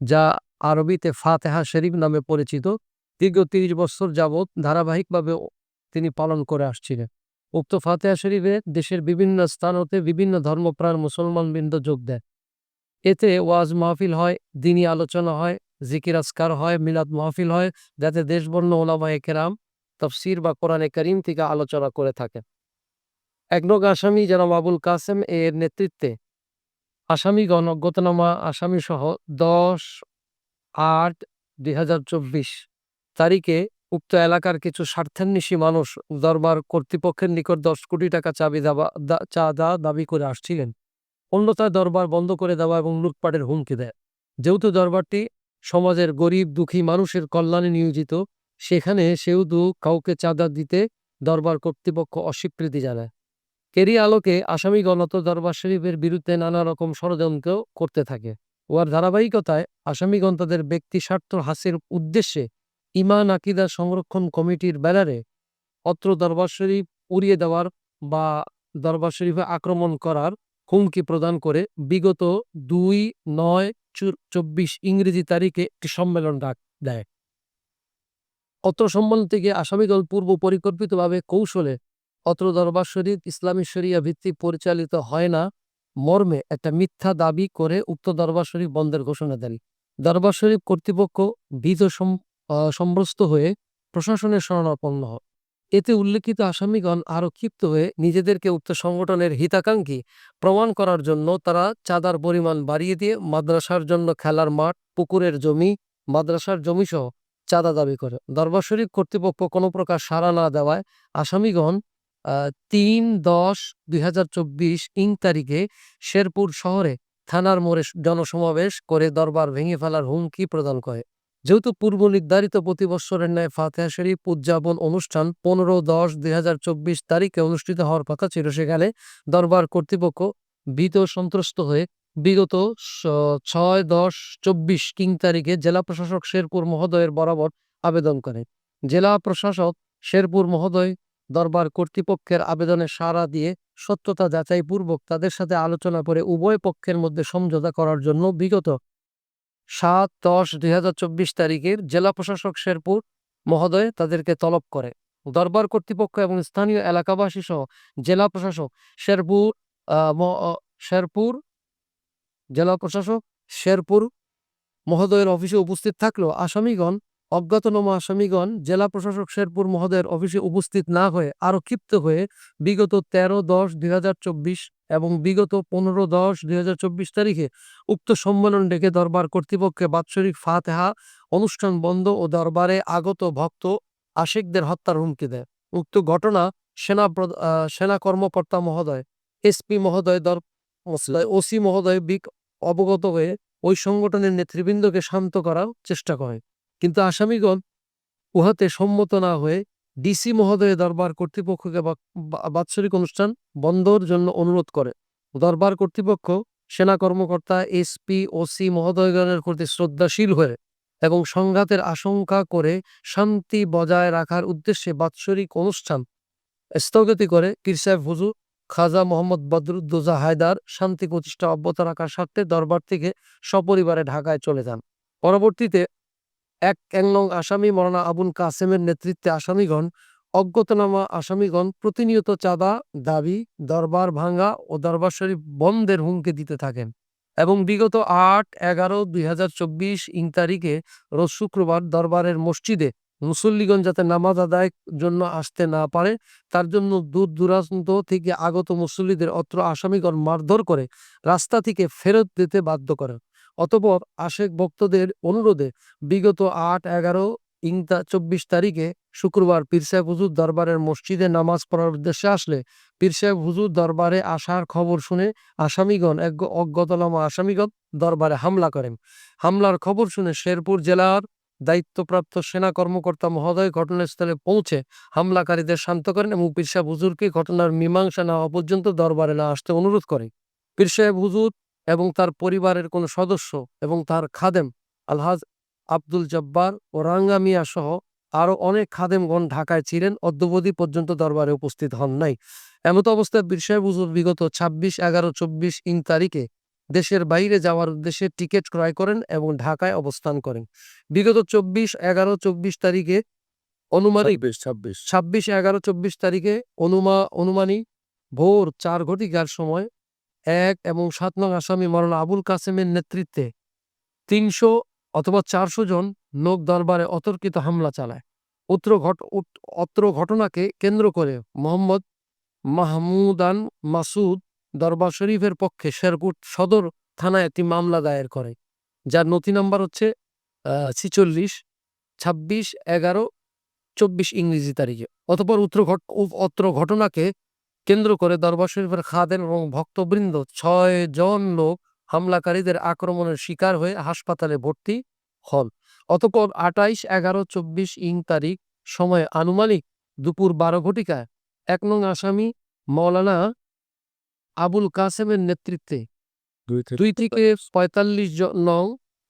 যা আরবিতে ফাতেহা শরীফ নামে পরিচিত। দীর্ঘ তিরিশ বছর যাবৎ ধারাবাহিকভাবে তিনি পালন করে আসছিলেন। উক্ত ফাতেহা শরীফে দেশের বিভিন্ন স্থান হতে বিভিন্ন ধর্মপ্রাণ মুসলমানবৃন্দ যোগ দেয় এতে ওয়াজ মাহফিল হয়, দিনী আলোচনা হয়, জিকির আসকার হয়, মিলাদ মাহফিল হয়, যাতে দেশবর্ণ ওলামায়ে কেরাম তফসির বা কোরআনে করিম থেকে আলোচনা করে থাকেন। একনগ আসামি, জনাব আবুল কাসেম, এর নেতৃত্বে আসামিগণ অজ্ঞাতনামা আসামি সহ দশ আট দুই হাজার চব্বিশ তারিখে উক্ত এলাকার কিছু স্বার্থান্বেষী মানুষ দরবার কর্তৃপক্ষের নিকট দশ কোটি টাকা চাবি দাবা চাঁদা দাবি করে আসছিলেন। অন্যথায় দরবার বন্ধ করে দেওয়া এবং লুটপাটের হুমকি দেয়। যেহেতু দরবারটি সমাজের গরিব, দুঃখী মানুষের কল্যাণে নিয়োজিত, সেখানে সেহেতু কাউকে চাঁদা দিতে দরবার কর্তৃপক্ষ অস্বীকৃতি জানায়। এরই আলোকে আসামিগণ অত দরবার শরীফের বিরুদ্ধে নানা রকম ষড়যন্ত্র করতে থাকে। উহার ধারাবাহিকতায় আসামিগণ তাদের ব্যক্তি স্বার্থ হাসির উদ্দেশ্যে ইমান, আকিদা সংরক্ষণ কমিটির ব্যানারে অত্র দরবার শরীফ উড়িয়ে দেওয়ার বা দরবার শরীফে আক্রমণ করার হুমকি প্রদান করে বিগত দুই নয় চব্বিশ ইংরেজি তারিখে একটি সম্মেলন ডাক দেয়। অত্র সম্মেলন থেকে আসামিদল পূর্ব পরিকল্পিতভাবে কৌশলে অত্র দরবার শরীফ ইসলামী শরিয়া ভিত্তিক পরিচালিত হয় না, মর্মে একটা মিথ্যা দাবি করে উক্ত দরবার শরীফ বন্ধের ঘোষণা দেন। দরবার শরীফ কর্তৃপক্ষ ভীত সম্ভ্রস্ত হয়ে প্রশাসনের শরণাপন্ন হয়। এতে উল্লেখিত আসামিগণ আরও ক্ষিপ্ত হয়ে নিজেদেরকে উক্ত সংগঠনের হিতাকাঙ্ক্ষী প্রমাণ করার জন্য তারা চাঁদার পরিমাণ বাড়িয়ে দিয়ে মাদ্রাসার জন্য খেলার মাঠ, পুকুরের জমি, মাদ্রাসার জমি সহ চাঁদা দাবি করে। দরবার শরীফ কর্তৃপক্ষ কোনো প্রকার সাড়া না দেওয়ায় আসামিগণ তিন দশ দুই ইং তারিখে শেরপুর শহরে থানার মোড়ে জনসমাবেশ করে দরবার ভেঙে ফেলার হুমকি প্রদান করে। যেহেতু পূর্ব নির্ধারিত প্রতি বৎসরের ন্যায় ফাতেহা শরীফ উদযাপন অনুষ্ঠান পনেরো দশ দুই তারিখে অনুষ্ঠিত হওয়ার কথা ছিল, সেখানে দরবার কর্তৃপক্ষ ভীত সন্ত্রস্ত হয়ে বিগত ছয় দশ চব্বিশ কিং তারিখে জেলা প্রশাসক শেরপুর মহোদয়ের বরাবর আবেদন করে। জেলা প্রশাসক শেরপুর মহোদয় দরবার কর্তৃপক্ষের আবেদনে সাড়া দিয়ে সত্যতা যাচাইপূর্বক তাদের সাথে আলোচনা করে উভয় পক্ষের মধ্যে সমঝোতা করার জন্য বিগত সাত দশ দুই তারিখের জেলা প্রশাসক শেরপুর মহোদয় তাদেরকে তলব করে। দরবার কর্তৃপক্ষ এবং স্থানীয় এলাকাবাসী সহ জেলা প্রশাসক শেরপুর শেরপুর, জেলা প্রশাসক শেরপুর মহোদয়ের অফিসে উপস্থিত থাকলেও আসামিগণ অজ্ঞাতনামা আসামিগণ জেলা প্রশাসক শেরপুর মহোদয়ের অফিসে উপস্থিত না হয়ে আরও ক্ষিপ্ত হয়ে বিগত তেরো দশ দুই এবং বিগত পনেরো দশ দুই তারিখে উক্ত সম্মেলন ডেকে দরবার কর্তৃপক্ষে বাৎসরিক ফাতেহা, অনুষ্ঠান বন্ধ ও দরবারে আগত ভক্ত আশিকদের হত্যার হুমকি দেয়। উক্ত ঘটনা সেনা সেনা কর্মকর্তা মহোদয়, এসপি মহোদয়, দর ওসি মহোদয় বিক অবগত হয়ে ওই সংগঠনের নেতৃবৃন্দকে শান্ত করার চেষ্টা করে। কিন্তু আসামিগণ উহাতে সম্মত না হয়ে ডিসি মহোদয় দরবার কর্তৃপক্ষকে বাৎসরিক অনুষ্ঠান বন্ধর জন্য অনুরোধ করে। দরবার কর্তৃপক্ষ সেনা কর্মকর্তা, এসপি, ওসি মহোদয়গণের প্রতি শ্রদ্ধাশীল হয়ে এবং সংঘাতের আশঙ্কা করে শান্তি বজায় রাখার উদ্দেশ্যে বাৎসরিক অনুষ্ঠান স্থগতি করে পীর সাহেব হুজুর খাজা মোহাম্মদ বদরুদ্দোজা হায়দার শান্তি প্রতিষ্ঠা অব্যাহত রাখার স্বার্থে দরবার থেকে সপরিবারে ঢাকায় চলে যান। পরবর্তীতে এক এক আসামি মরানা আবুল কাসেমের নেতৃত্বে আসামিগণ, অজ্ঞাতনামা আসামিগণ প্রতিনিয়ত চাঁদা, দাবি, দরবার ভাঙ্গা ও দরবার শরীফ বন্ধের হুমকি দিতে থাকেন এবং বিগত আট এগারো দুই হাজার চব্বিশ ইং তারিখে রোজ শুক্রবার দরবারের মসজিদে মুসল্লিগণ যাতে নামাজ আদায়ের জন্য আসতে না পারে, তার জন্য দূর দূরান্ত থেকে আগত মুসল্লিদের অত্র আসামিগণ মারধর করে রাস্তা থেকে ফেরত দিতে বাধ্য করে অতপর আশেক ভক্তদের অনুরোধে বিগত আট, এগারো, ইংতা চব্বিশ তারিখে শুক্রবার পীর সাহেব হুজুর দরবারের মসজিদে নামাজ পড়ার উদ্দেশ্যে আসলে পীর সাহেব হুজুর দরবারে আসার খবর শুনে আসামিগণ, এক অজ্ঞতনামা আসামিগণ দরবারে হামলা করেন। হামলার খবর শুনে শেরপুর জেলার দায়িত্বপ্রাপ্ত সেনা কর্মকর্তা মহোদয় ঘটনাস্থলে পৌঁছে হামলাকারীদের শান্ত করেন এবং পীর সাহেব হুজুরকে ঘটনার মীমাংসা না হওয়া পর্যন্ত দরবারে না আসতে অনুরোধ করে। পীর সাহেব হুজুর এবং তার পরিবারের কোনো সদস্য এবং তার খাদেম আলহাজ আব্দুল জব্বার ও রাঙ্গা মিয়া সহ আরও অনেক খাদেমগণ ঢাকায় ছিলেন। অদ্যবধি পর্যন্ত দরবারে উপস্থিত হন নাই। এমত অবস্থায় বীর সাহেব হুজুর বিগত ছাব্বিশ এগারো চব্বিশ ইং তারিখে দেশের বাইরে যাওয়ার উদ্দেশ্যে টিকিট ক্রয় করেন এবং ঢাকায় অবস্থান করেন। বিগত চব্বিশ এগারো চব্বিশ তারিখে অনুমানিক ছাব্বিশ ছাব্বিশ। ছাব্বিশ এগারো চব্বিশ তারিখে অনুমা অনুমানিক ভোর চার ঘটিকার সময় এক এবং সাত নং আসামি মরলা আবুল কাসেমের নেতৃত্বে তিনশো অথবা চারশো জন লোক দরবারে অতর্কিত হামলা চালায়। উত্র ঘট অত্র ঘটনাকে কেন্দ্র করে মোহাম্মদ মাহমুদান মাসুদ দরবার শরীফের পক্ষে শেরপুর সদর থানায় একটি মামলা দায়ের করে, যার নথি নাম্বার হচ্ছে ছিচল্লিশ, ছাব্বিশ, এগারো, চব্বিশ ইংরেজি তারিখে। অতপর উত্তর ঘট অত্র ঘটনাকে কেন্দ্র করে দরবার শরীফের খাদেন এবং ভক্তবৃন্দ ছয় জন লোক হামলাকারীদের আক্রমণের শিকার হয়ে হাসপাতালে ভর্তি হন। অতপর আটাইশ এগারো চব্বিশ ইং তারিখ সময় আনুমানিক দুপুর বারো ঘটিকায় এক নং আসামি মৌলানা আবুল কাসেমের নেতৃত্বে দুই থেকে পঁয়তাল্লিশ জন নং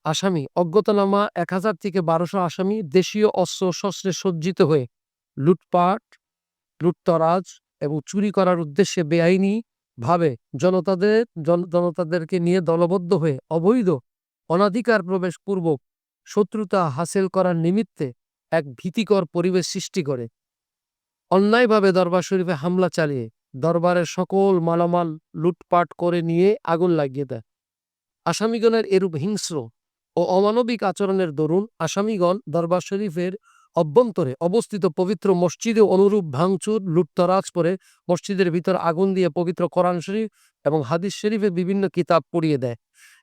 আসামি অজ্ঞাতনামা এক হাজার থেকে বারোশো আসামি দেশীয় অস্ত্র শস্ত্রে সজ্জিত হয়ে লুটপাট লুটতরাজ এবং চুরি করার উদ্দেশ্যে বেআইনি ভাবে জনতাদের জনতাদেরকে নিয়ে দলবদ্ধ হয়ে অবৈধ অনাধিকার প্রবেশ পূর্বক শত্রুতা হাসিল করার নিমিত্তে এক ভীতিকর পরিবেশ সৃষ্টি করে। অন্যায়ভাবে দরবার শরীফে হামলা চালিয়ে দরবারের সকল মালামাল লুটপাট করে নিয়ে আগুন লাগিয়ে দেয়। আসামিগণের এরূপ হিংস্র ও অমানবিক আচরণের দরুন আসামিগণ দরবার শরীফের অভ্যন্তরে অবস্থিত পবিত্র মসজিদে অনুরূপ ভাঙচুর, লুটতরাজ করে মসজিদের ভিতর আগুন দিয়ে পবিত্র কোরআন শরীফ এবং হাদিস শরীফের বিভিন্ন কিতাব পড়িয়ে দেয়,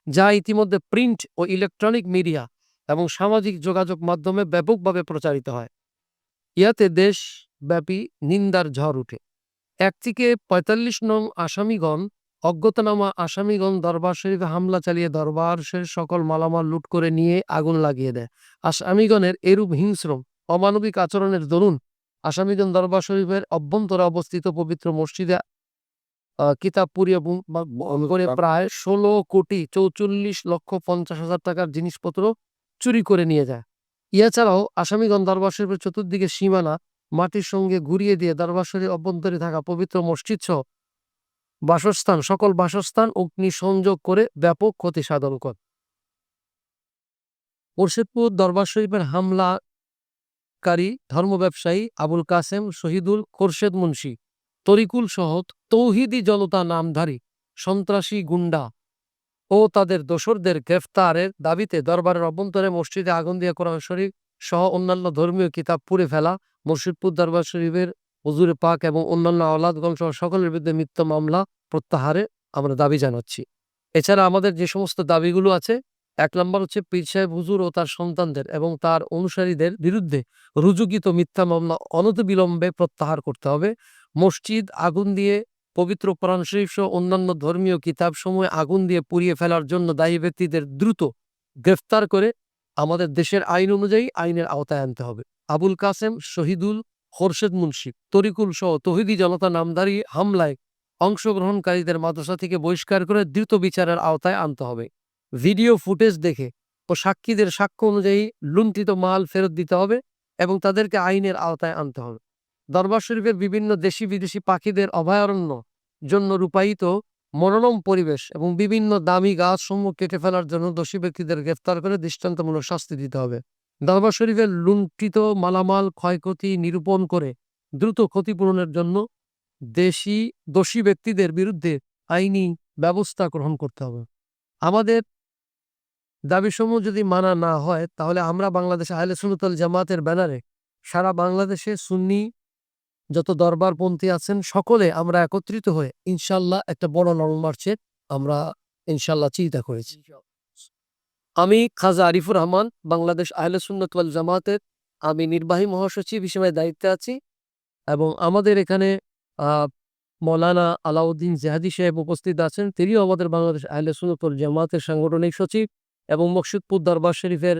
যা ইতিমধ্যে প্রিন্ট ও ইলেকট্রনিক মিডিয়া এবং সামাজিক যোগাযোগ মাধ্যমে ব্যাপকভাবে প্রচারিত হয়। ইয়াতে দেশব্যাপী নিন্দার ঝড় উঠে। এক থেকে পঁয়তাল্লিশ নং আসামিগণ, অজ্ঞাতনামা আসামিগণ দরবার শরীফে হামলা চালিয়ে দরবার সকল মালামাল লুট করে নিয়ে আগুন লাগিয়ে দেয়। আসামিগণের এরূপ হিংস্র অমানবিক আচরণের দরুন আসামিগণ দরবার শরীফের অভ্যন্তরে অবস্থিত পবিত্র মসজিদে আহ, কিতাব পুড়িয়ে বু- বা- ব- করে প্রায় ষোলো কোটি চৌচল্লিশ লক্ষ পঞ্চাশ হাজার টাকার জিনিসপত্র চুরি করে নিয়ে যায়। এছাড়াও আসামিগণ দরবার শরীফের চতুর্দিকে সীমানা মাটির সঙ্গে ঘুরিয়ে দিয়ে দরবার শরীফ অভ্যন্তরে থাকা পবিত্র মসজিদ সহ বাসস্থান সকল বাসস্থান অগ্নি সংযোগ করে ব্যাপক ক্ষতি সাধন করে। মুর্শিদপুর দরবার শরীফের হামলাকারী ধর্ম ব্যবসায়ী আবুল কাসেম শহীদুল খোরশেদ মুন্সি, তরিকুল সহ তৌহিদি জনতা নামধারী সন্ত্রাসী গুন্ডা ও তাদের দোসরদের গ্রেফতারের দাবিতে দরবারের অভ্যন্তরে মসজিদে আগুন দিয়ে কোরআন শরীফ সহ অন্যান্য ধর্মীয় কিতাব পুড়ে ফেলা, মুর্শিদপুর দরবার শরীফের হুজুরে পাক এবং অন্যান্য আওলাদগঞ্জ সহ সকলের বিরুদ্ধে মিথ্যা মামলা প্রত্যাহারে আমরা দাবি জানাচ্ছি। এছাড়া আমাদের যে সমস্ত দাবিগুলো আছে এক নম্বর হচ্ছে পীর সাহেব হুজুর ও তার সন্তানদের এবং তার অনুসারীদের বিরুদ্ধে রুজুকিত মিথ্যা মামলা অনতিবিলম্বে প্রত্যাহার করতে হবে। মসজিদ আগুন দিয়ে পবিত্র কোরআন শরীফ সহ অন্যান্য ধর্মীয় কিতাবসমূহে আগুন দিয়ে পুড়িয়ে ফেলার জন্য দায়ী ব্যক্তিদের দ্রুত গ্রেফতার করে আমাদের দেশের আইন অনুযায়ী আইনের আওতায় আনতে হবে। আবুল কাসেম, শহীদুল, খোরশেদ মুন্সি, তরিকুল সহ তহিদি জনতা নামধারী হামলায় অংশগ্রহণকারীদের মাদ্রাসা থেকে বহিষ্কার করে দ্রুত বিচারের আওতায় আনতে হবে। ভিডিও ফুটেজ দেখে ও সাক্ষীদের সাক্ষ্য অনুযায়ী লুণ্ঠিত মাল ফেরত দিতে হবে এবং তাদেরকে আইনের আওতায় আনতে হবে। দরবার শরীফের বিভিন্ন দেশি বিদেশি পাখিদের অভয়ারণ্য জন্য রূপায়িত মনোরম পরিবেশ এবং বিভিন্ন দামি গাছসমূহ কেটে ফেলার জন্য দোষী ব্যক্তিদের গ্রেফতার করে দৃষ্টান্তমূলক শাস্তি দিতে হবে। দরবার শরীফের লুণ্ঠিত মালামাল ক্ষয়ক্ষতি নিরূপণ করে দ্রুত ক্ষতিপূরণের জন্য দেশি দোষী ব্যক্তিদের বিরুদ্ধে আইনি ব্যবস্থা গ্রহণ করতে হবে। আমাদের দাবিসমূহ যদি মানা না হয়, তাহলে আমরা বাংলাদেশ আহলে সুন্নতল জামাতের ব্যানারে সারা বাংলাদেশে সুন্নি যত দরবারপন্থী আছেন, সকলে আমরা একত্রিত হয়ে ইনশাল্লাহ একটা বড় নরম মার্চের আমরা ইনশাল্লাহ চিন্তা করেছি। আমি খাজা আরিফুর রহমান, বাংলাদেশ আহলে সুন্নত ওয়াল জামাতের আমি নির্বাহী মহাসচিব হিসেবে দায়িত্বে আছি এবং আমাদের এখানে মৌলানা আলাউদ্দিন জেহাদি সাহেব উপস্থিত আছেন, তিনিও আমাদের বাংলাদেশ আহলে সুন্নত ওয়াল জামাতের সাংগঠনিক সচিব। এবং মকসুদপুর দরবার শরীফের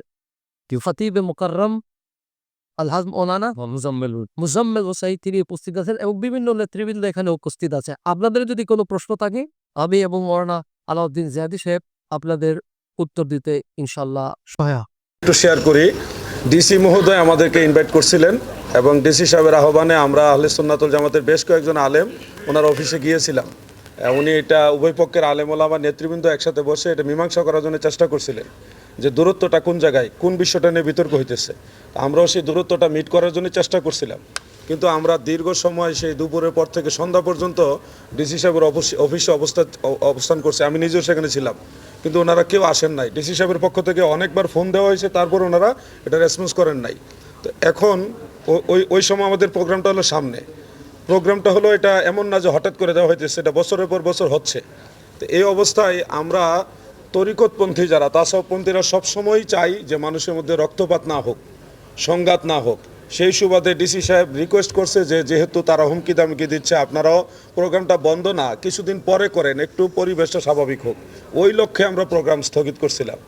ফাতিবে মোকাররম আলহাজ মৌলানা মোজাম্মেল মুজাম্মেল হোসাই তিনি উপস্থিত আছেন এবং বিভিন্ন নেতৃবৃন্দ এখানে উপস্থিত আছে। আপনাদের যদি কোনো প্রশ্ন থাকে আমি এবং মৌলানা আলাউদ্দিন জিয়াদি সাহেব আপনাদের উত্তর দিতে ইনশাল্লাহ সহায় একটু শেয়ার করি। ডিসি মহোদয় আমাদেরকে ইনভাইট করছিলেন এবং ডিসি সাহেবের আহ্বানে আমরা আহলে সুন্নাতুল জামাতের বেশ কয়েকজন আলেম ওনার অফিসে গিয়েছিলাম। উনি এটা উভয় পক্ষের আলেমোলা বা নেতৃবৃন্দ একসাথে বসে এটা মীমাংসা করার জন্য চেষ্টা করছিলেন যে দূরত্বটা কোন জায়গায়, কোন বিষয়টা নিয়ে বিতর্ক হইতেছে। আমরাও সেই দূরত্বটা মিট করার জন্য চেষ্টা করছিলাম। কিন্তু আমরা দীর্ঘ সময় সেই দুপুরের পর থেকে সন্ধ্যা পর্যন্ত ডিসি সাহেবের অফিস- অফিসে অবস্থা, অবস্থান করছে। আমি নিজেও সেখানে ছিলাম। কিন্তু ওনারা কেউ আসেন নাই। ডিসি সাহেবের পক্ষ থেকে অনেকবার ফোন দেওয়া হয়েছে, তারপর ওনারা এটা রেসপন্স করেন নাই। তো এখন ওই ওই সময় আমাদের প্রোগ্রামটা হলো সামনে। প্রোগ্রামটা হলো এটা এমন না যে হঠাৎ করে দেওয়া হয়েছে, সেটা বছরের পর বছর হচ্ছে। তো এই অবস্থায় আমরা তরিকতপন্থী যারা তাসবপন্থীরা সবসময়ই চাই যে মানুষের মধ্যে রক্তপাত না হোক, সংঘাত না হোক। সেই সুবাদে ডিসি সাহেব রিকোয়েস্ট করছে যে, যেহেতু তারা হুমকি দামকি দিচ্ছে, আপনারাও প্রোগ্রামটা বন্ধ না, কিছুদিন পরে করেন, একটু পরিবেশটা স্বাভাবিক হোক। ওই লক্ষ্যে আমরা প্রোগ্রাম স্থগিত করছিলাম।